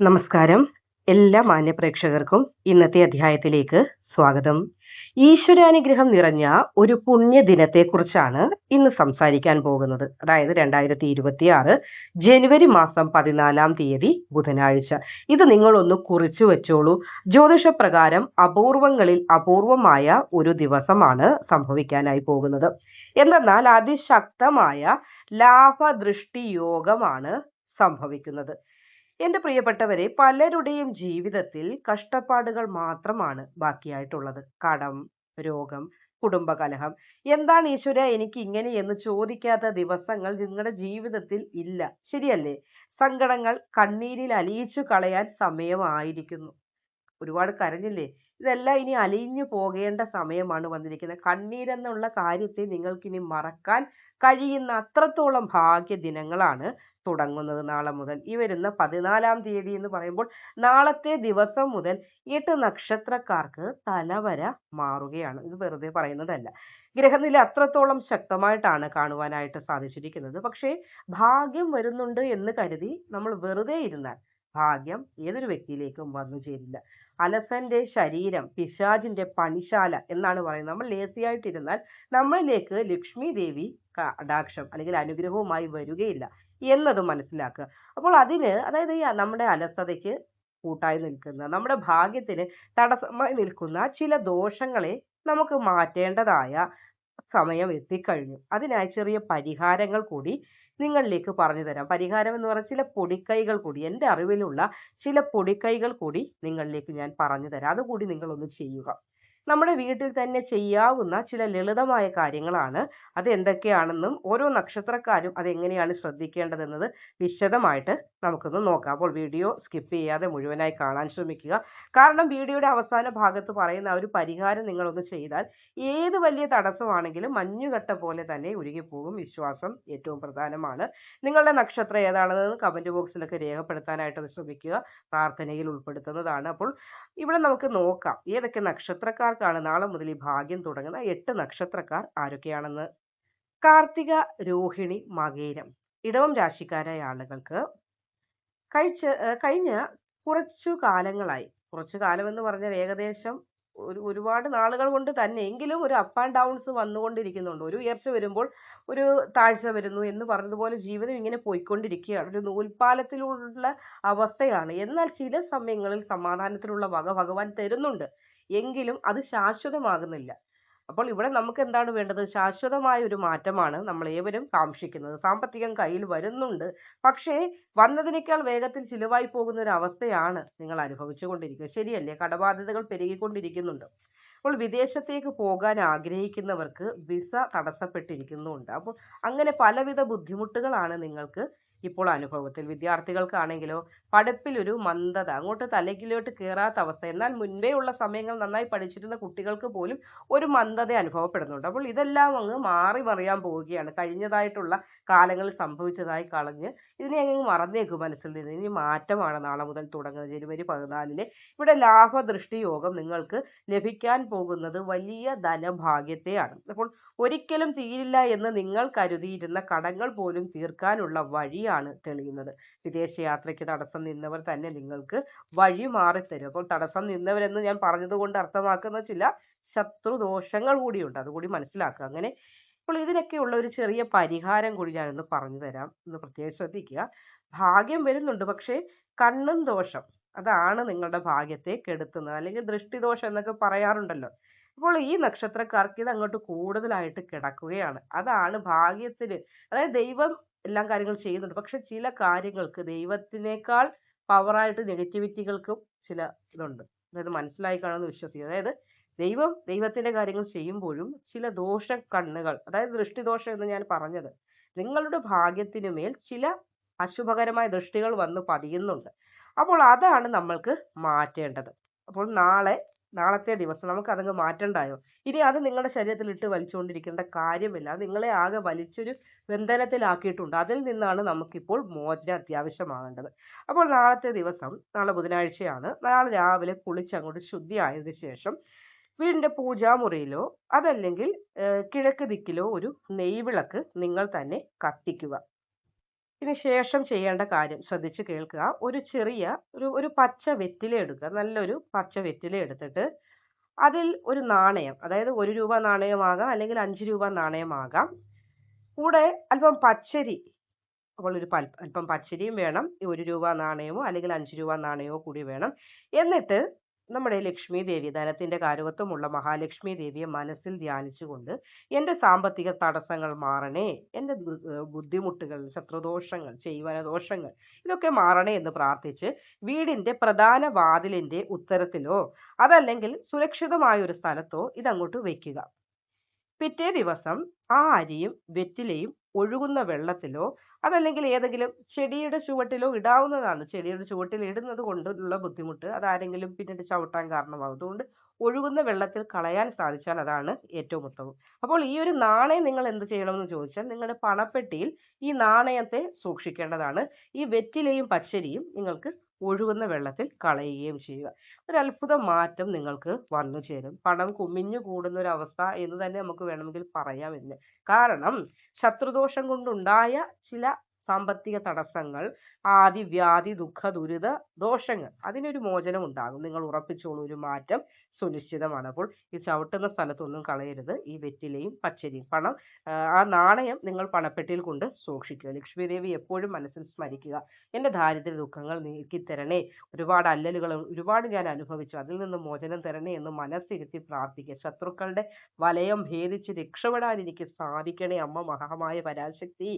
നമസ്കാരം. എല്ലാ മാന്യപ്രേക്ഷകർക്കും ഇന്നത്തെ അധ്യായത്തിലേക്ക് സ്വാഗതം. ഈശ്വരാനുഗ്രഹം നിറഞ്ഞ ഒരു പുണ്യദിനത്തെക്കുറിച്ചാണ് ഇന്ന് സംസാരിക്കാൻ പോകുന്നത്. അതായത് രണ്ടായിരത്തി ഇരുപത്തി ആറ് ജനുവരി മാസം പതിനാലാം തീയതി ബുധനാഴ്ച. ഇത് നിങ്ങളൊന്ന് കുറിച്ചു വെച്ചോളൂ. ജ്യോതിഷപ്രകാരം അപൂർവങ്ങളിൽ അപൂർവമായ ഒരു ദിവസമാണ് സംഭവിക്കാനായി പോകുന്നത്. എന്തെന്നാൽ അതിശക്തമായ ലാഭദൃഷ്ടി യോഗമാണ് സംഭവിക്കുന്നത്. എന്റെ പ്രിയപ്പെട്ടവരെ പലരുടെയും ജീവിതത്തിൽ കഷ്ടപ്പാടുകൾ മാത്രമാണ് ബാക്കിയായിട്ടുള്ളത്. കടം രോഗം കുടുംബകലഹം. എന്താണ് ഈശ്വര എനിക്ക് ഇങ്ങനെ എന്ന് ചോദിക്കാത്ത ദിവസങ്ങൾ നിങ്ങളുടെ ജീവിതത്തിൽ ഇല്ല. ശരിയല്ലേ? സങ്കടങ്ങൾ കണ്ണീരിൽ അലിയിച്ചു കളയാൻ സമയമായിരിക്കുന്നു. ഒരുപാട് കരഞ്ഞില്ലേ? ഇതെല്ലാം ഇനി അലിഞ്ഞു പോകേണ്ട സമയമാണ് വന്നിരിക്കുന്നത്. കണ്ണീരെന്നുള്ള കാര്യത്തെ നിങ്ങൾക്കിനി മറക്കാൻ കഴിയുന്ന അത്രത്തോളം ഭാഗ്യ ദിനങ്ങളാണ് തുടങ്ങുന്നത് നാളെ മുതൽ. ഈ വരുന്ന പതിനാലാം തീയതി എന്ന് പറയുമ്പോൾ നാളത്തെ ദിവസം മുതൽ എട്ട് നക്ഷത്രക്കാർക്ക് തലവര മാറുകയാണ്. ഇത് വെറുതെ പറയുന്നതല്ല. ഗ്രഹനില അത്രത്തോളം ശക്തമായിട്ടാണ് കാണുവാനായിട്ട് സാധിച്ചിരിക്കുന്നത്. പക്ഷേ ഭാഗ്യം വരുന്നുണ്ട് എന്ന് കരുതി നമ്മൾ വെറുതെ ഇരുന്നാൽ ഭാഗ്യം ഏതൊരു വ്യക്തിയിലേക്കും വന്നു ചേരില്ല. അലസന്റെ ശരീരം പിശാചിന്റെ പണിശാല എന്നാണ് പറയുന്നത്. നമ്മൾ ലേസിയായിട്ടിരുന്നാൽ നമ്മളിലേക്ക് ലക്ഷ്മി ദേവി കടാക്ഷം അല്ലെങ്കിൽ അനുഗ്രഹവുമായി വരികയില്ല എന്നത് മനസ്സിലാക്കുക. അപ്പോൾ അതിന് അതായത് ഈ നമ്മുടെ അലസതയ്ക്ക് കൂട്ടായി നിൽക്കുന്ന നമ്മുടെ ഭാഗ്യത്തിന് തടസ്സമായി നിൽക്കുന്ന ചില ദോഷങ്ങളെ നമുക്ക് മാറ്റേണ്ടതായ സമയം എത്തിക്കഴിഞ്ഞു. അതിനായി ചെറിയ പരിഹാരങ്ങൾ കൂടി നിങ്ങളിലേക്ക് പറഞ്ഞു തരാം. പരിഹാരം എന്ന് പറഞ്ഞാൽ ചില പൊടിക്കൈകൾ കൂടി എന്റെ അറിവിലുള്ള ചില പൊടിക്കൈകൾ കൂടി നിങ്ങളിലേക്ക് ഞാൻ പറഞ്ഞു തരാം. അതുകൂടി നിങ്ങളൊന്ന് ചെയ്യുക. നമ്മുടെ വീട്ടിൽ തന്നെ ചെയ്യാവുന്ന ചില ലളിതമായ കാര്യങ്ങളാണ്. അത് എന്തൊക്കെയാണെന്നും ഓരോ നക്ഷത്രക്കാരും അതെങ്ങനെയാണ് ശ്രദ്ധിക്കേണ്ടതെന്നത് വിശദമായിട്ട് നമുക്കൊന്ന് നോക്കാം. അപ്പോൾ വീഡിയോ സ്കിപ്പ് ചെയ്യാതെ മുഴുവനായി കാണാൻ ശ്രമിക്കുക. കാരണം വീഡിയോയുടെ അവസാന ഭാഗത്ത് പറയുന്ന ഒരു പരിഹാരം നിങ്ങളൊന്ന് ചെയ്താൽ ഏത് വലിയ തടസ്സമാണെങ്കിലും മഞ്ഞുകട്ട പോലെ തന്നെ ഉരുകിപ്പോകും. വിശ്വാസം ഏറ്റവും പ്രധാനമാണ്. നിങ്ങളുടെ നക്ഷത്രം ഏതാണെന്ന് കമന്റ് ബോക്സിലൊക്കെ രേഖപ്പെടുത്താനായിട്ട് ശ്രമിക്കുക. പ്രാർത്ഥനയിൽ ഉൾപ്പെടുത്തുന്നതാണ്. അപ്പോൾ ഇവിടെ നമുക്ക് നോക്കാം. ഏതൊക്കെ നക്ഷത്രക്കാർക്കാണ് നാളെ മുതൽ ഈ ഭാഗ്യം തുടങ്ങുന്ന എട്ട് നക്ഷത്രക്കാർ ആരൊക്കെയാണെന്ന്? കാർത്തിക രോഹിണി മകേരം. ഇടവം രാശിക്കാരായ ആളുകൾക്ക് കഴിച്ച കഴിഞ്ഞ കുറച്ചു കാലങ്ങളായി. കുറച്ചു കാലം എന്ന് പറഞ്ഞാൽ ഏകദേശം ഒരു ഒരുപാട് നാളുകൾ കൊണ്ട് തന്നെ എങ്കിലും ഒരു അപ്പ് ആൻഡ് ഡൗൺസ് വന്നുകൊണ്ടിരിക്കുന്നുണ്ട്. ഒരു ഉയർച്ച വരുമ്പോൾ ഒരു താഴ്ച വരുന്നു എന്ന് പറഞ്ഞതുപോലെ ജീവിതം ഇങ്ങനെ പോയിക്കൊണ്ടിരിക്കുകയാണ്. ഒരു നൂൽപാലത്തിലുള്ള അവസ്ഥയാണ്. എന്നാൽ ചില സമയങ്ങളിൽ സമാധാനത്തിലുള്ള വക ഭഗവാൻ തരുന്നുണ്ട്. എങ്കിലും അത് ശാശ്വതമാകുന്നില്ല. അപ്പോൾ ഇവിടെ നമുക്ക് എന്താണ് വേണ്ടത്? ശാശ്വതമായ ഒരു മാറ്റമാണ് നമ്മൾ ഏവരും കാക്ഷിക്കുന്നത്. സാമ്പത്തികം കയ്യിൽ വരുന്നുണ്ട്. പക്ഷേ വന്നതിനേക്കാൾ വേഗത്തിൽ ചിലവായി പോകുന്ന ഒരു അവസ്ഥയാണ് നിങ്ങൾ അനുഭവിച്ചു കൊണ്ടിരിക്കുന്നത് ശരിയല്ലേ? കടബാധ്യതകൾ പെരുകിക്കൊണ്ടിരിക്കുന്നുണ്ട്. അപ്പോൾ വിദേശത്തേക്ക് പോകാൻ ആഗ്രഹിക്കുന്നവർക്ക് വിസ തടസ്സപ്പെട്ടിരിക്കുന്നുണ്ട്. അപ്പോൾ അങ്ങനെ പലവിധ ബുദ്ധിമുട്ടുകളാണ് നിങ്ങൾക്ക് ഇപ്പോൾ അനുഭവത്തിൽ. വിദ്യാർത്ഥികൾക്കാണെങ്കിലോ പഠിപ്പിലൊരു മന്ദത അങ്ങോട്ട് തലകിലോട്ട് കയറാത്ത അവസ്ഥ എന്നാൽ മുൻപേ ഉള്ള സമയങ്ങൾ നന്നായി പഠിച്ചിരുന്ന കുട്ടികൾക്ക് പോലും ഒരു മന്ദത അനുഭവപ്പെടുന്നുണ്ട്. അപ്പോൾ ഇതെല്ലാം അങ്ങ് മാറി മറിയാൻ പോവുകയാണ്. കഴിഞ്ഞതായിട്ടുള്ള കാലങ്ങളിൽ സംഭവിച്ചതായി കളഞ്ഞ് ഇതിനെ അങ്ങ് മറന്നേക്കും മനസ്സിൽ നിന്ന്. ഇനി മാറ്റമാണ് നാളെ മുതൽ തുടങ്ങുന്നത്. ജനുവരി പതിനാലിന് ഇവിടെ ലാഭദൃഷ്ടി യോഗം നിങ്ങൾക്ക് ലഭിക്കാൻ പോകുന്നത് വലിയ ധനഭാഗ്യത്തെയാണ്. അപ്പോൾ ഒരിക്കലും തീരില്ല എന്ന് നിങ്ങൾ കരുതിയിരുന്ന കടങ്ങൾ പോലും തീർക്കാനുള്ള വഴിയാണ് തെളിയുന്നത്. വിദേശയാത്രയ്ക്ക് തടസ്സം നിന്നവർ തന്നെ നിങ്ങൾക്ക് വഴി മാറിത്തരും. അപ്പോൾ തടസ്സം നിന്നവരെന്ന് ഞാൻ പറഞ്ഞതുകൊണ്ട് അർത്ഥമാക്കുന്ന ചില ശത്രുദോഷങ്ങൾ കൂടിയുണ്ട്. അതുകൂടി മനസ്സിലാക്കുക. അങ്ങനെ അപ്പോൾ ഇതിനൊക്കെയുള്ള ഒരു ചെറിയ പരിഹാരം കൂടി ഞാനൊന്ന് പറഞ്ഞു തരാം. ഒന്ന് പ്രത്യേകം ശ്രദ്ധിക്കുക. ഭാഗ്യം വരുന്നുണ്ട് പക്ഷേ കണ്ണും ദോഷം. അതാണ് നിങ്ങളുടെ ഭാഗ്യത്തെ കെടുത്തുന്നത്. അല്ലെങ്കിൽ ദൃഷ്ടിദോഷം എന്നൊക്കെ പറയാറുണ്ടല്ലോ. അപ്പോൾ ഈ നക്ഷത്രക്കാർക്ക് ഇത് അങ്ങോട്ട് കൂടുതലായിട്ട് കിടക്കുകയാണ്. അതാണ് ഭാഗ്യത്തിന്. അതായത് ദൈവം എല്ലാ കാര്യങ്ങളും ചെയ്യുന്നുണ്ട്. പക്ഷെ ചില കാര്യങ്ങൾക്ക് ദൈവത്തിനേക്കാൾ പവറായിട്ട് നെഗറ്റിവിറ്റികൾക്കും ചില ഇതുണ്ട്. അതായത് മനസ്സിലായി കാണുമെന്ന് വിശ്വസിക്കുക. അതായത് ദൈവം ദൈവത്തിന്റെ കാര്യങ്ങൾ ചെയ്യുമ്പോഴും ചില ദോഷ കണ്ണുകൾ അതായത് ദൃഷ്ടിദോഷം എന്ന് ഞാൻ പറഞ്ഞത് നിങ്ങളുടെ ഭാഗ്യത്തിനു മേൽ ചില അശുഭകരമായ ദൃഷ്ടികൾ വന്ന് പതിയുന്നുണ്ട്. അപ്പോൾ അതാണ് നമ്മൾക്ക് മാറ്റേണ്ടത്. അപ്പോൾ നാളെ നാളത്തെ ദിവസം നമുക്ക് അതങ്ങ് മാറ്റണ്ടായോ? ഇനി അത് നിങ്ങളുടെ ശരീരത്തിൽ ഇട്ട് വലിച്ചുകൊണ്ടിരിക്കേണ്ട കാര്യമില്ല നിങ്ങളെ ആകെ വലിച്ചൊരു ബന്ധനത്തിലാക്കിയിട്ടുണ്ട്. അതിൽ നിന്നാണ് നമുക്കിപ്പോൾ മോചനം അത്യാവശ്യമാകേണ്ടത്. അപ്പോൾ നാളത്തെ ദിവസം നാളെ ബുധനാഴ്ചയാണ്. നാളെ രാവിലെ കുളിച്ച് കുളിച്ചങ്ങോട്ട് ശുദ്ധിയായതിനു ശേഷം വീടിന്റെ പൂജാമുറിയിലോ അതല്ലെങ്കിൽ കിഴക്ക് ദിക്കിലോ ഒരു നെയ്വിളക്ക് നിങ്ങൾ തന്നെ കത്തിക്കുക. ഇതിന് ശേഷം ചെയ്യേണ്ട കാര്യം ശ്രദ്ധിച്ച് കേൾക്കുക. ഒരു ചെറിയ ഒരു ഒരു പച്ച വെറ്റില എടുക്കുക. നല്ലൊരു പച്ച വെറ്റില എടുത്തിട്ട് അതിൽ ഒരു നാണയം അതായത് ഒരു രൂപ നാണയമാകാം അല്ലെങ്കിൽ അഞ്ച് രൂപ നാണയമാകാം. കൂടെ അല്പം പച്ചരി അപ്പോൾ ഒരു അല്പം പച്ചരിയും വേണം. ഒരു രൂപ നാണയമോ അല്ലെങ്കിൽ അഞ്ച് രൂപ നാണയമോ കൂടി വേണം. എന്നിട്ട് നമ്മുടെ ലക്ഷ്മി ദേവി ധനത്തിന്റെ കാരകത്വമുള്ള മഹാലക്ഷ്മി ദേവിയെ മനസ്സിൽ ധ്യാനിച്ചുകൊണ്ട് എന്റെ സാമ്പത്തിക തടസ്സങ്ങൾ മാറണേ എന്റെ ബുദ്ധിമുട്ടുകൾ ശത്രുദോഷങ്ങൾ ദോഷങ്ങൾ ഇതൊക്കെ മാറണേ എന്ന് പ്രാർത്ഥിച്ച് വീടിന്റെ പ്രധാന വാതിലിന്റെ ഉത്തരത്തിലോ അതല്ലെങ്കിൽ സുരക്ഷിതമായ ഒരു സ്ഥലത്തോ ഇതങ്ങോട്ട് വയ്ക്കുക പിറ്റേ ദിവസം ആ അരിയും വെറ്റിലയും ഒഴുകുന്ന വെള്ളത്തിലോ അതല്ലെങ്കിൽ ഏതെങ്കിലും ചെടിയുടെ ചുവട്ടിലോ ഇടാവുന്നതാണ്. ചെടിയുടെ ചുവട്ടിൽ ഇടുന്നത് കൊണ്ടുള്ള ബുദ്ധിമുട്ട് അതാരെങ്കിലും പിന്നീട് ചവിട്ടാൻ കാരണമാകും. അതുകൊണ്ട് ഒഴുകുന്ന വെള്ളത്തിൽ കളയാൻ സാധിച്ചാൽ അതാണ് ഏറ്റവും ഉത്തമം. അപ്പോൾ ഈ ഒരു നാണയം നിങ്ങൾ എന്ത് ചെയ്യണമെന്ന് ചോദിച്ചാൽ നിങ്ങളുടെ പണപ്പെട്ടിയിൽ ഈ നാണയത്തെ സൂക്ഷിക്കേണ്ടതാണ്. ഈ വെറ്റിലയും പച്ചരിയും നിങ്ങൾക്ക് ഒഴുകുന്ന വെള്ളത്തിൽ കളയുകയും ചെയ്യുക. ഒരു അത്ഭുത മാറ്റം നിങ്ങൾക്ക് വന്നു ചേരും. പണം കുമിഞ്ഞു കൂടുന്ന ഒരു അവസ്ഥ എന്ന് തന്നെ നമുക്ക് വേണമെങ്കിൽ പറയാം എന്ന്. കാരണം ശത്രുദോഷം കൊണ്ടുണ്ടായ ചില സാമ്പത്തിക തടസ്സങ്ങൾ ആദി വ്യാധി ദുഃഖ ദുരിത ദോഷങ്ങൾ. അതിനൊരു മോചനം ഉണ്ടാകും. നിങ്ങൾ ഉറപ്പിച്ചോളൂ ഒരു മാറ്റം സുനിശ്ചിതമാണ്. അപ്പോൾ ഈ ചവിട്ടുന്ന സ്ഥലത്തൊന്നും കളയരുത്. ഈ വെറ്റിലയും പച്ചരിയും പണം ആ നാണയം നിങ്ങൾ പണപ്പെട്ടിയിൽ കൊണ്ട് സൂക്ഷിക്കുക. ലക്ഷ്മി ദേവി എപ്പോഴും മനസ്സിൽ സ്മരിക്കുക. എന്റെ ദാരിദ്ര്യ ദുഃഖങ്ങൾ നീക്കിത്തരണേ. ഒരുപാട് അല്ലലുകൾ ഒരുപാട് ഞാൻ അനുഭവിച്ചു. അതിൽ നിന്ന് മോചനം തരണേ എന്ന് മനസ്സിരുത്തി പ്രാർത്ഥിക്കുക. ശത്രുക്കളുടെ വലയം ഭേദിച്ച് രക്ഷപ്പെടാൻ എനിക്ക് സാധിക്കണേ. അമ്മ മഹാമായ പരാശക്തി.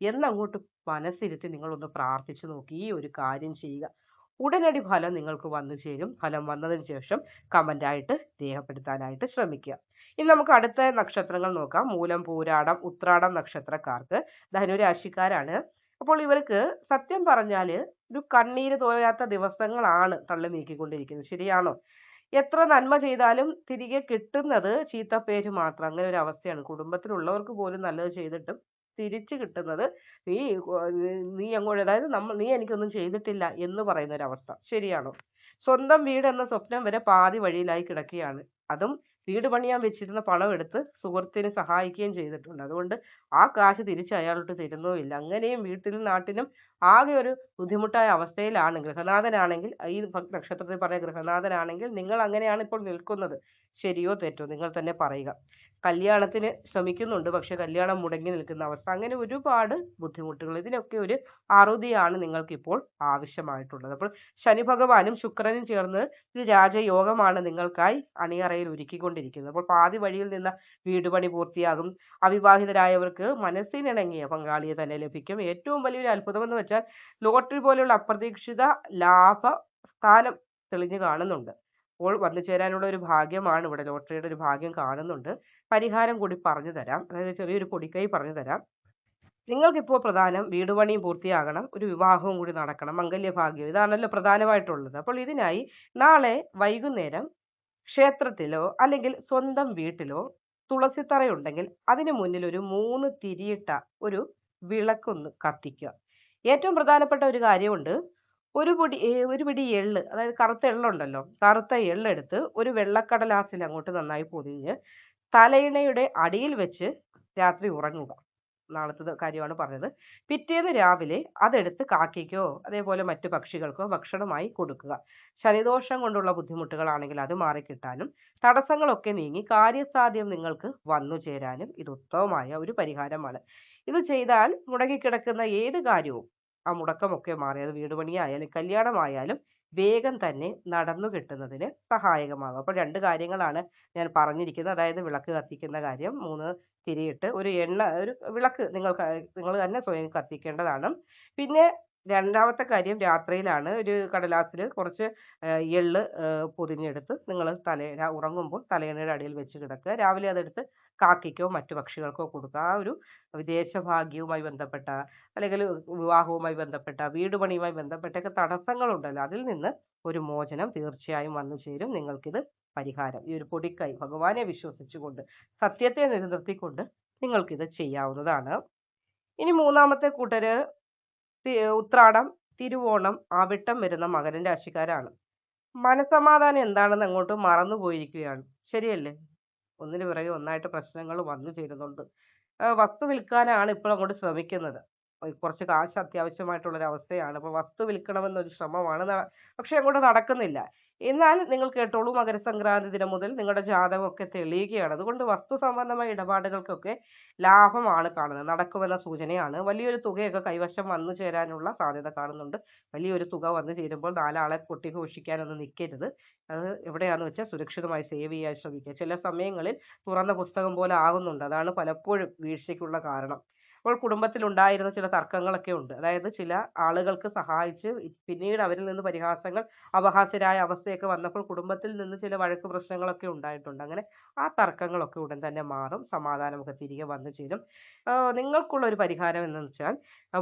എന്നങ്ങോട്ട് മനസ്സിരുത്തി നിങ്ങളൊന്ന് പ്രാർത്ഥിച്ചു നോക്കി ഈ ഒരു കാര്യം ചെയ്യുക. ഉടനടി ഫലം നിങ്ങൾക്ക് വന്നു ചേരും. ഫലം വന്നതിന് ശേഷം കമന്റായിട്ട് രേഖപ്പെടുത്താനായിട്ട് ശ്രമിക്കുക. ഇനി നമുക്ക് അടുത്ത നക്ഷത്രങ്ങൾ നോക്കാം. മൂലം പൂരാടം ഉത്രാടം നക്ഷത്രക്കാർക്ക് ധനുരാശിക്കാരാണ്. അപ്പോൾ ഇവർക്ക് സത്യം പറഞ്ഞാൽ ഒരു കണ്ണീര് തോരാത്ത ദിവസങ്ങളാണ് തള്ളി നീക്കിക്കൊണ്ടിരിക്കുന്നത്. ശരിയാണോ? എത്ര നന്മ ചെയ്താലും തിരികെ കിട്ടുന്നത് ചീത്തപ്പേര് മാത്രം. അങ്ങനെ ഒരു അവസ്ഥയാണ്. കുടുംബത്തിലുള്ളവർക്ക് പോലും നല്ലത് ചെയ്തിട്ടും തിരിച്ചു കിട്ടുന്നത് നീ നീ അങ്ങോട്ട് അതായത് നമ്മൾ നീ എനിക്കൊന്നും ചെയ്തിട്ടില്ല എന്ന് പറയുന്ന ഒരു അവസ്ഥ ശരിയാണോ? സ്വന്തം വീട് എന്ന സ്വപ്നം വരെ പാതി വഴിയിലായി കിടക്കുകയാണ്. അതും വീട് പണിയാൻ വെച്ചിരുന്ന പണം എടുത്ത് സുഹൃത്തിനെ സഹായിക്കുകയും ചെയ്തിട്ടുണ്ട്. അതുകൊണ്ട് ആ കാശ് തിരിച്ച് അയാളോട്ട് ഇല്ല. അങ്ങനെയും വീട്ടിലും നാട്ടിലും ആകെ ഒരു ബുദ്ധിമുട്ടായ അവസ്ഥയിലാണ്. ഗൃഹനാഥനാണെങ്കിൽ ഈ നക്ഷത്രത്തിൽ പറഞ്ഞ ഗൃഹനാഥനാണെങ്കിൽ നിങ്ങൾ അങ്ങനെയാണ് ഇപ്പോൾ നിൽക്കുന്നത്. ശരിയോ തെറ്റോ നിങ്ങൾ തന്നെ പറയുക. കല്യാണത്തിന് ശ്രമിക്കുന്നുണ്ട് പക്ഷെ കല്യാണം മുടങ്ങി നിൽക്കുന്ന അവസ്ഥ. അങ്ങനെ ഒരുപാട് ബുദ്ധിമുട്ടുകൾ. ഇതിനൊക്കെ ഒരു അറുതിയാണ് നിങ്ങൾക്കിപ്പോൾ ആവശ്യമായിട്ടുള്ളത്. അപ്പോൾ ശനി ഭഗവാനും ശുക്രനും ചേർന്ന് ഒരു രാജയോഗമാണ് നിങ്ങൾക്കായി അണിയറയിൽ ഒരുക്കിക്കൊണ്ടിരിക്കുന്നത്. അപ്പോൾ പാതി വഴിയിൽ നിന്ന് വീട് പണി പൂർത്തിയാകും. അവിവാഹിതരായവർക്ക് മനസ്സിനിണങ്ങിയ പങ്കാളിയെ തന്നെ ലഭിക്കും. ഏറ്റവും വലിയൊരു അത്ഭുതം എന്ന് വെച്ചാൽ ലോട്ടറി പോലെയുള്ള അപ്രതീക്ഷിത ലാഭ സ്ഥാനം തെളിഞ്ഞു കാണുന്നുണ്ട്. അപ്പോൾ വന്നു ചേരാനുള്ള ഒരു ഭാഗ്യമാണ് ഇവിടെ ലോട്ടറിയുടെ ഒരു ഭാഗ്യം കാണുന്നുണ്ട്. പരിഹാരം കൂടി പറഞ്ഞു തരാം. അതായത് ചെറിയൊരു പൊടിക്കൈ പറഞ്ഞു തരാം. നിങ്ങൾക്കിപ്പോൾ പ്രധാനം വീട് പണിയും പൂർത്തിയാകണം ഒരു വിവാഹവും കൂടി നടക്കണം മംഗല്യഭാഗ്യം ഇതാണല്ലോ പ്രധാനമായിട്ടുള്ളത്. അപ്പോൾ ഇതിനായി നാളെ വൈകുന്നേരം ക്ഷേത്രത്തിലോ അല്ലെങ്കിൽ സ്വന്തം വീട്ടിലോ തുളസിത്തറയുണ്ടെങ്കിൽ അതിന് മുന്നിൽ ഒരു മൂന്ന് തിരിയിട്ട ഒരു വിളക്കൊന്ന് കത്തിക്കുക. ഏറ്റവും പ്രധാനപ്പെട്ട ഒരു കാര്യമുണ്ട് ഒരു പൊടി ഒരു പിടി എള്ള് അതായത് കറുത്ത എള്ളുണ്ടല്ലോ കറുത്ത എള്ളെടുത്ത് ഒരു വെള്ളക്കടലാസിൽ അങ്ങോട്ട് നന്നായി പൊതിഞ്ഞ് തലയിണയുടെ അടിയിൽ വെച്ച് രാത്രി ഉറങ്ങുക. നാളത്തെ കാര്യമാണ് പറഞ്ഞത്. പിറ്റേന്ന് രാവിലെ അതെടുത്ത് കാക്കയ്ക്കോ അതേപോലെ മറ്റു പക്ഷികൾക്കോ ഭക്ഷണമായി കൊടുക്കുക. ശനിദോഷം കൊണ്ടുള്ള ബുദ്ധിമുട്ടുകളാണെങ്കിൽ അത് മാറിക്കിട്ടാനും തടസ്സങ്ങളൊക്കെ നീങ്ങി കാര്യസാധ്യം നിങ്ങൾക്ക് വന്നു ചേരാനും ഇത് ഉത്തമമായ ഒരു പരിഹാരമാണ്. ഇത് ചെയ്താൽ മുടങ്ങിക്കിടക്കുന്ന ഏത് കാര്യവും ആ മുടക്കമൊക്കെ മാറി അത് വീട് പണിയായാലും കല്യാണമായാലും വേഗം തന്നെ നടന്നു കിട്ടുന്നതിന് സഹായകമാകും. അപ്പോൾ രണ്ട് കാര്യങ്ങളാണ് ഞാൻ പറഞ്ഞിരിക്കുന്നത്. അതായത് വിളക്ക് കത്തിക്കുന്ന കാര്യം മൂന്ന് തിരിയിട്ട് ഒരു എണ്ണ ഒരു വിളക്ക് നിങ്ങൾ നിങ്ങൾ തന്നെ സ്വയം കത്തിക്കേണ്ടതാണ്. പിന്നെ രണ്ടാമത്തെ കാര്യം രാത്രിയിലാണ് ഒരു കടലാസിൽ കുറച്ച് എള്ള് പൊതിഞ്ഞെടുത്ത് നിങ്ങൾ തലേ ഉറങ്ങുമ്പോൾ തലയണയുടെ അടിയിൽ വെച്ച് കിടക്കുക. രാവിലെ അതെടുത്ത് കാക്കയ്ക്കോ മറ്റു പക്ഷികൾക്കോ കൊടുക്കുക ആ ഒരു വിദേശ ഭാഗ്യവുമായി ബന്ധപ്പെട്ട അല്ലെങ്കിൽ വിവാഹവുമായി ബന്ധപ്പെട്ട വീട് പണിയുമായി ബന്ധപ്പെട്ടൊക്കെ തടസ്സങ്ങളുണ്ടല്ലോ. അതിൽ നിന്ന് ഒരു മോചനം തീർച്ചയായും വന്നു ചേരും. നിങ്ങൾക്കിത് പരിഹാരം. ഈ ഒരു പൊടിക്കൈ ഭഗവാനെ വിശ്വസിച്ചുകൊണ്ട് സത്യത്തെ നിലനിർത്തിക്കൊണ്ട് നിങ്ങൾക്കിത് ചെയ്യാവുന്നതാണ്. ഇനി മൂന്നാമത്തെ കൂട്ടര് ഉത്രാടം തിരുവോണം ആവിട്ടം വരുന്ന മകരൻ രാശിക്കാരാണ്. മനസമാധാനം എന്താണെന്ന് അങ്ങോട്ട് മറന്നു പോയിരിക്കുകയാണ് ശരിയല്ലേ? ഒന്നിനു പിറകെ ഒന്നായിട്ട് പ്രശ്നങ്ങൾ വന്നു ചേരുന്നുണ്ട്. വസ്തു വിൽക്കാനാണ് ഇപ്പോൾ അങ്ങോട്ട് ശ്രമിക്കുന്നത്. കുറച്ച് കാശ് അത്യാവശ്യമായിട്ടുള്ള ഒരു അവസ്ഥയാണ്. അപ്പോൾ വസ്തു വിൽക്കണമെന്നൊരു ശ്രമമാണ് പക്ഷെ അങ്ങോട്ട് നടക്കുന്നില്ല. എന്നാൽ നിങ്ങൾ കേട്ടോളൂ മകരസംക്രാന്തി ദിനം മുതൽ നിങ്ങളുടെ ജാതകമൊക്കെ തെളിയുകയാണ്. അതുകൊണ്ട് വസ്തു സംബന്ധമായ ഇടപാടുകൾക്കൊക്കെ ലാഭമാണ് കാണുന്നത്. നടക്കുമെന്ന സൂചനയാണ്. വലിയൊരു തുകയൊക്കെ കൈവശം വന്നു ചേരാനുള്ള സാധ്യത കാണുന്നുണ്ട്. വലിയൊരു തുക വന്നു ചേരുമ്പോൾ നാലാളെ കൊട്ടി ഘോഷിക്കാനൊന്നും നിൽക്കരുത്. അത് എവിടെയാണെന്ന് വെച്ചാൽ സുരക്ഷിതമായി സേവ് ചെയ്യാൻ ശ്രമിക്കുക. ചില സമയങ്ങളിൽ തുറന്ന പുസ്തകം പോലെ ആകുന്നുണ്ട്. അതാണ് പലപ്പോഴും വീഴ്ചയ്ക്കുള്ള കാരണം. അപ്പോൾ കുടുംബത്തിൽ ഉണ്ടായിരുന്ന ചില തർക്കങ്ങളൊക്കെ ഉണ്ട്. അതായത് ചില ആളുകൾക്ക് സഹായിച്ച് പിന്നീട് അവരിൽ നിന്ന് പരിഹാസങ്ങൾ അപഹാസ്യരായ അവസ്ഥയൊക്കെ വന്നപ്പോൾ കുടുംബത്തിൽ നിന്ന് ചില വഴക്ക് പ്രശ്നങ്ങളൊക്കെ ഉണ്ടായിട്ടുണ്ട്. അങ്ങനെ ആ തർക്കങ്ങളൊക്കെ ഉടൻ തന്നെ മാറും സമാധാനമൊക്കെ തിരികെ വന്നു ചേരും. നിങ്ങൾക്കുള്ള ഒരു പരിഹാരം എന്ന് വെച്ചാൽ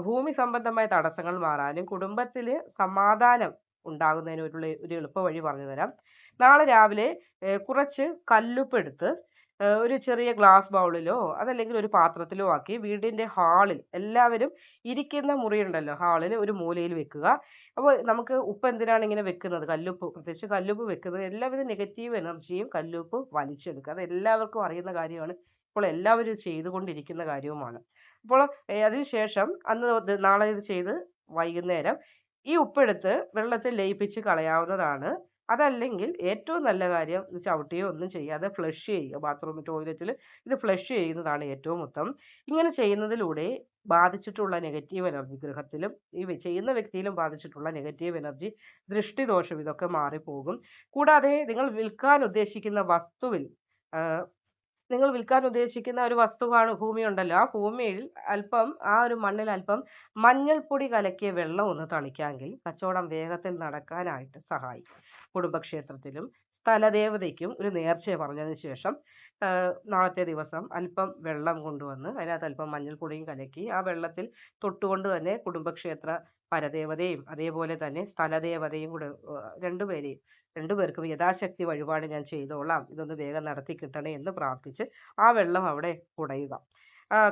ഭൂമി സംബന്ധമായ തടസ്സങ്ങൾ മാറാനും കുടുംബത്തിൽ സമാധാനം ഉണ്ടാകുന്നതിന് ഒരു എളുപ്പ വഴി പറഞ്ഞു തരാം. നാളെ രാവിലെ കുറച്ച് കല്ലുപ്പ് എടുത്ത് ഒരു ചെറിയ ഗ്ലാസ് ബൗളിലോ അതല്ലെങ്കിൽ ഒരു പാത്രത്തിലോ ആക്കി വീടിന്റെ ഹാളിൽ എല്ലാവരും ഇരിക്കുന്ന മുറിയുണ്ടല്ലോ. ഹാളിൽ ഒരു മൂലയിൽ വെക്കുക. അപ്പോൾ നമുക്ക് ഉപ്പ് എന്തിനാണ് ഇങ്ങനെ വെക്കുന്നത്? കല്ലുപ്പ് പ്രത്യേകിച്ച് കല്ലുപ്പ് വെക്കുന്നത്. എല്ലാവിധ നെഗറ്റീവ് എനർജിയും കല്ലുപ്പ് വലിച്ചെടുക്കുക. അത് എല്ലാവർക്കും അറിയുന്ന കാര്യമാണ്. ഇപ്പോൾ എല്ലാവരും ചെയ്തുകൊണ്ടിരിക്കുന്ന കാര്യവുമാണ്. അപ്പോൾ അതിനുശേഷം അന്ന് നാളെ ഇത് ചെയ്ത് വൈകുന്നേരം ഈ ഉപ്പെടുത്ത് വെള്ളത്തിൽ ലയിപ്പിച്ച് കളയാവുന്നതാണ് അതല്ലെങ്കിൽ ഏറ്റവും നല്ല കാര്യം ചവിട്ടുകയോ ഒന്നും ചെയ്യാതെ ഫ്ലഷ് ചെയ്യുക. ബാത്റൂം ടോയ്ലറ്റിൽ ഇത് ഫ്ലഷ് ചെയ്യുന്നതാണ് ഏറ്റവും ഉത്തമം. ഇങ്ങനെ ചെയ്യുന്നതിലൂടെ ബാധിച്ചിട്ടുള്ള നെഗറ്റീവ് എനർജി ഗൃഹത്തിലും ഈ ചെയ്യുന്ന വ്യക്തിയിലും ബാധിച്ചിട്ടുള്ള നെഗറ്റീവ് എനർജി ദൃഷ്ടിദോഷം ഇതൊക്കെ മാറിപ്പോകും. കൂടാതെ നിങ്ങൾ വിൽക്കാൻ ഉദ്ദേശിക്കുന്ന വസ്തുവിൽ നിങ്ങൾ വിൽക്കാൻ ഉദ്ദേശിക്കുന്ന ഒരു വസ്തുവാണ് കാണു ഭൂമി ഉണ്ടല്ലോ ആ ഭൂമിയിൽ അല്പം ആ ഒരു മണ്ണിൽ അല്പം മഞ്ഞൾപ്പൊടി കലക്കിയ വെള്ളം ഒന്ന് തളിക്കാമെങ്കിൽ കച്ചവടം വേഗത്തിൽ നടക്കാനായിട്ട് സഹായിക്കും. കുടുംബക്ഷേത്രത്തിലും സ്ഥലദേവതയ്ക്കും ഒരു നേർച്ച പറഞ്ഞതിന് ശേഷം നാളത്തെ ദിവസം അല്പം വെള്ളം കൊണ്ടുവന്ന് അതിനകത്ത് അല്പം മഞ്ഞൾപ്പൊടിയും കലക്കി ആ വെള്ളത്തിൽ തൊട്ടുകൊണ്ട് തന്നെ കുടുംബക്ഷേത്ര പരദേവതയും അതേപോലെ തന്നെ സ്ഥലദേവതയും കൂടെ രണ്ടുപേരെയും രണ്ടുപേർക്കും യഥാശക്തി വഴിപാട് ഞാൻ ചെയ്തോളാം. ഇതൊന്ന് വേഗം നടത്തി കിട്ടണേ എന്ന് പ്രാർത്ഥിച്ച് ആ വെള്ളം അവിടെ കുടയുക.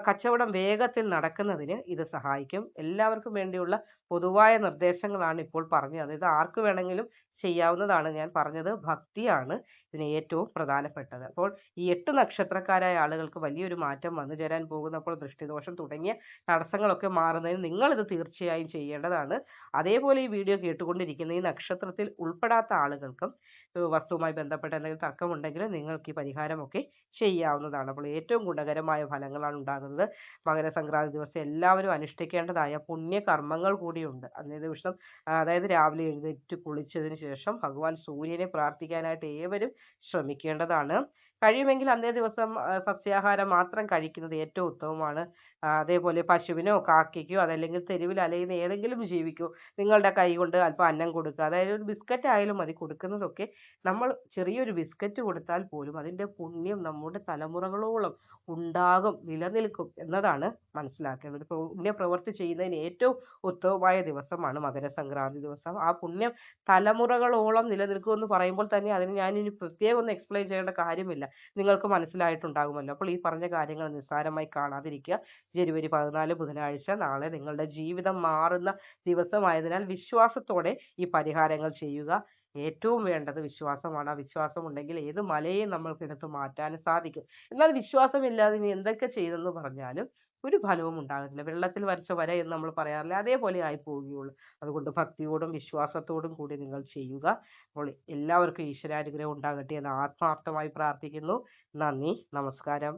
കച്ചവടം വേഗത്തിൽ നടക്കുന്നതിന് ഇത് സഹായിക്കും. എല്ലാവർക്കും വേണ്ടിയുള്ള പൊതുവായ നിർദ്ദേശങ്ങളാണ് ഇപ്പോൾ പറഞ്ഞത്. ഇത് ആർക്ക് വേണമെങ്കിലും ചെയ്യാവുന്നതാണ് ഞാൻ പറഞ്ഞത്. ഭക്തിയാണ് ഇതിന് ഏറ്റവും പ്രധാനപ്പെട്ടത്. അപ്പോൾ ഈ എട്ട് നക്ഷത്രക്കാരായ ആളുകൾക്ക് വലിയൊരു മാറ്റം വന്നു ചേരാൻ പോകുന്നപ്പോൾ ദൃഷ്ടിദോഷം തുടങ്ങിയ തടസ്സങ്ങളൊക്കെ മാറുന്നതിന് നിങ്ങളിത് തീർച്ചയായും ചെയ്യേണ്ടതാണ്. അതേപോലെ ഈ വീഡിയോ കേട്ടുകൊണ്ടിരിക്കുന്ന ഈ നക്ഷത്രത്തിൽ ഉൾപ്പെടാത്ത ആളുകൾക്കും വസ്തുവുമായി ബന്ധപ്പെട്ട എന്തെങ്കിലും തർക്കമുണ്ടെങ്കിൽ നിങ്ങൾക്ക് ഈ പരിഹാരമൊക്കെ ചെയ്യാവുന്നതാണ്. അപ്പോൾ ഏറ്റവും ഗുണകരമായ ഫലങ്ങളാണ് ഉണ്ടാകുന്നത്. മകരസംക്രാന്തി ദിവസം എല്ലാവരും അനുഷ്ഠിക്കേണ്ടതായ പുണ്യകർമ്മങ്ങൾ കൂടിയുണ്ട്. അന്നേ ദിവസം അതായത് രാവിലെ എഴുന്നേറ്റ് കുളിച്ചതിന് ശേഷം ഭഗവാൻ സൂര്യനെ പ്രാർത്ഥിക്കാനായിട്ട് ഏവരും ശ്രമിക്കേണ്ടതാണ്. കഴിയുമെങ്കിൽ അന്നേ ദിവസം സസ്യാഹാരം മാത്രം കഴിക്കുന്നത് ഏറ്റവും ഉത്തമമാണ്. അതേപോലെ പശുവിനോ കാക്കയ്ക്കോ അതല്ലെങ്കിൽ തെരുവിൽ അലയുന്ന ഏതെങ്കിലും ജീവിക്കോ നിങ്ങളുടെ കൈ കൊണ്ട് അല്പം അന്നം കൊടുക്കുക. അതായത് ഒരു ബിസ്ക്കറ്റ് ആയാലും മതി. കൊടുക്കുന്നതൊക്കെ നമ്മൾ ചെറിയൊരു ബിസ്ക്കറ്റ് കൊടുത്താൽ പോലും അതിന്റെ പുണ്യം നമ്മുടെ തലമുറകളോളം ഉണ്ടാകും നിലനിൽക്കും എന്നതാണ് മനസ്സിലാക്കേണ്ടത്. പുണ്യപ്രവർത്തി ചെയ്യുന്നതിന് ഏറ്റവും ഉത്തമമായ ദിവസമാണ് മകരസംക്രാന്തി ദിവസം. ആ പുണ്യം തലമുറകളോളം നിലനിൽക്കും എന്ന് പറയുമ്പോൾ തന്നെ അതിന് ഞാനിനി പ്രത്യേകം ഒന്ന് എക്സ്പ്ലെയിൻ ചെയ്യേണ്ട കാര്യമില്ല. നിങ്ങൾക്ക് മനസ്സിലായിട്ടുണ്ടാകുമല്ലോ. അപ്പോൾ ഈ പറഞ്ഞ കാര്യങ്ങൾ നിസ്സാരമായി കാണാതിരിക്കുക. ജനുവരി പതിനാല് ബുധനാഴ്ച നാളെ നിങ്ങളുടെ ജീവിതം മാറുന്ന ദിവസമായതിനാൽ വിശ്വാസത്തോടെ ഈ പരിഹാരങ്ങൾ ചെയ്യുക. ഏറ്റവും വേണ്ടത് വിശ്വാസമാണ്. ആ വിശ്വാസം ഉണ്ടെങ്കിൽ ഏത് മലയെയും നമ്മൾക്ക് എടുത്ത് മാറ്റാൻ സാധിക്കും. എന്നാൽ വിശ്വാസമില്ലാതെ ഇനി എന്തൊക്കെ ചെയ്തെന്ന് പറഞ്ഞാലും ഒരു ഫലവും ഉണ്ടാകത്തില്ല. വെള്ളത്തിൽ വരച്ച വര എന്ന് നമ്മൾ പറയാറില്ല അതേപോലെ ആയി പോവുകയുള്ളൂ അതുകൊണ്ട് ഭക്തിയോടും വിശ്വാസത്തോടും കൂടി നിങ്ങൾ ചെയ്യുക. അപ്പോൾ എല്ലാവർക്കും ഈശ്വരാനുഗ്രഹം ഉണ്ടാകട്ടെ എന്ന് ആത്മാർത്ഥമായി പ്രാർത്ഥിക്കുന്നു. നന്ദി. നമസ്കാരം.